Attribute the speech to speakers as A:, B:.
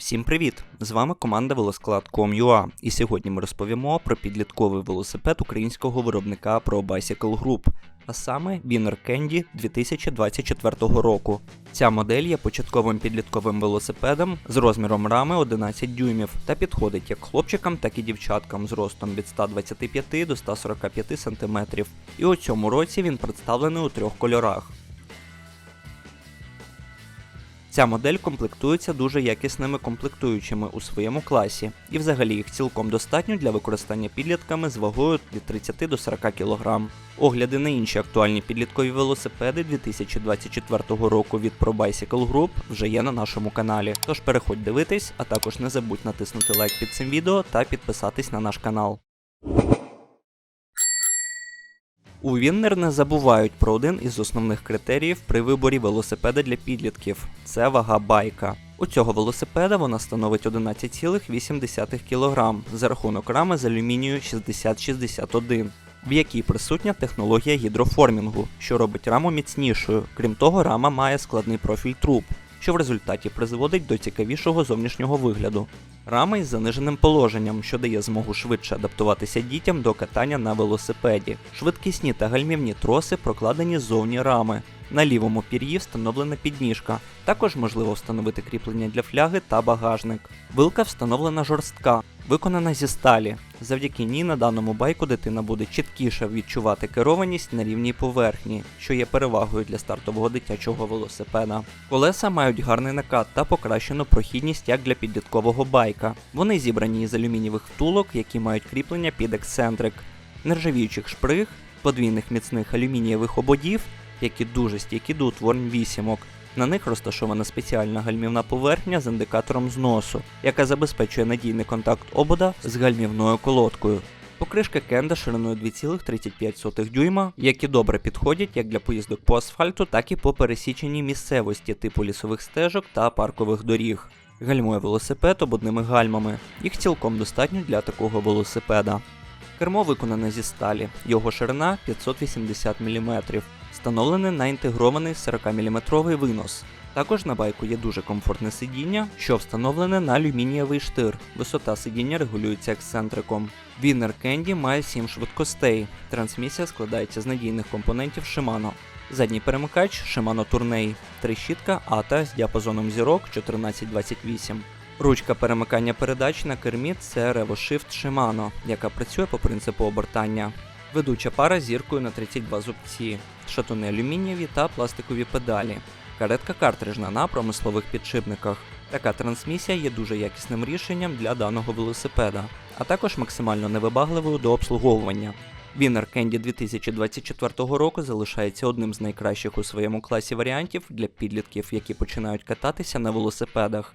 A: Всім привіт! З вами команда Велосклад.com.ua і сьогодні ми розповімо про підлітковий велосипед українського виробника Pro Bicycle Group, а саме Winner Candy 2024 року. Ця модель є початковим підлітковим велосипедом з розміром рами 11 дюймів та підходить як хлопчикам, так і дівчаткам з ростом від 125 до 145 см. І у цьому році він представлений у трьох кольорах. Ця модель комплектується дуже якісними комплектуючими у своєму класі, і взагалі їх цілком достатньо для використання підлітками з вагою від 30 до 40 кг. Огляди на інші актуальні підліткові велосипеди 2024 року від Pro Bicycle Group вже є на нашому каналі. Тож переходь дивитись, а також не забудь натиснути лайк під цим відео та підписатись на наш канал. У Віннер не забувають про один із основних критеріїв при виборі велосипеда для підлітків це вага байка. У цього велосипеда вона становить 11,8 кг за рахунок рами з алюмінію 6061, в якій присутня технологія гідроформінгу, що робить раму міцнішою. Крім того, рама має складний профіль труб, що в результаті призводить до цікавішого зовнішнього вигляду. Рами із заниженим положенням, що дає змогу швидше адаптуватися дітям до катання на велосипеді. Швидкісні та гальмівні троси прокладені ззовні рами. На лівому пір'ї встановлена підніжка. Також можливо встановити кріплення для фляги та багажник. Вилка встановлена жорстка, виконана зі сталі. Завдяки ній на даному байку дитина буде чіткіше відчувати керованість на рівній поверхні, що є перевагою для стартового дитячого велосипеда. Колеса мають гарний накат та покращену прохідність як для підліткового байка. Вони зібрані із алюмінієвих втулок, які мають кріплення під ексцентрик, нержавіючих шприг, подвійних міцних алюмінієвих ободів, які дуже стійкі до утворень вісімок. На них розташована спеціальна гальмівна поверхня з індикатором зносу, яка забезпечує надійний контакт обода з гальмівною колодкою. Покришки кенда шириною 2,35 дюйма, які добре підходять як для поїздок по асфальту, так і по пересіченій місцевості типу лісових стежок та паркових доріг. Гальмує велосипед ободними гальмами. Їх цілком достатньо для такого велосипеда. Кермо виконане зі сталі, його ширина 580 мм, встановлений на інтегрований 40-мм винос. Також на байку є дуже комфортне сидіння, що встановлене на алюмінієвий штир. Висота сидіння регулюється ексцентриком. Winner Candy має 7 швидкостей. Трансмісія складається з надійних компонентів Shimano. Задній перемикач Shimano Tourney, трещітка ATA з діапазоном зірок 1428. Ручка перемикання передач на кермі це RevoShift Shimano, яка працює по принципу обертання. Ведуча пара зіркою на 32 зубці, шатуни алюмінієві та пластикові педалі. Каретка картриджна на промислових підшипниках. Така трансмісія є дуже якісним рішенням для даного велосипеда, а також максимально невибагливою до обслуговування. Winner Candy 2024 року залишається одним з найкращих у своєму класі варіантів для підлітків, які починають кататися на велосипедах.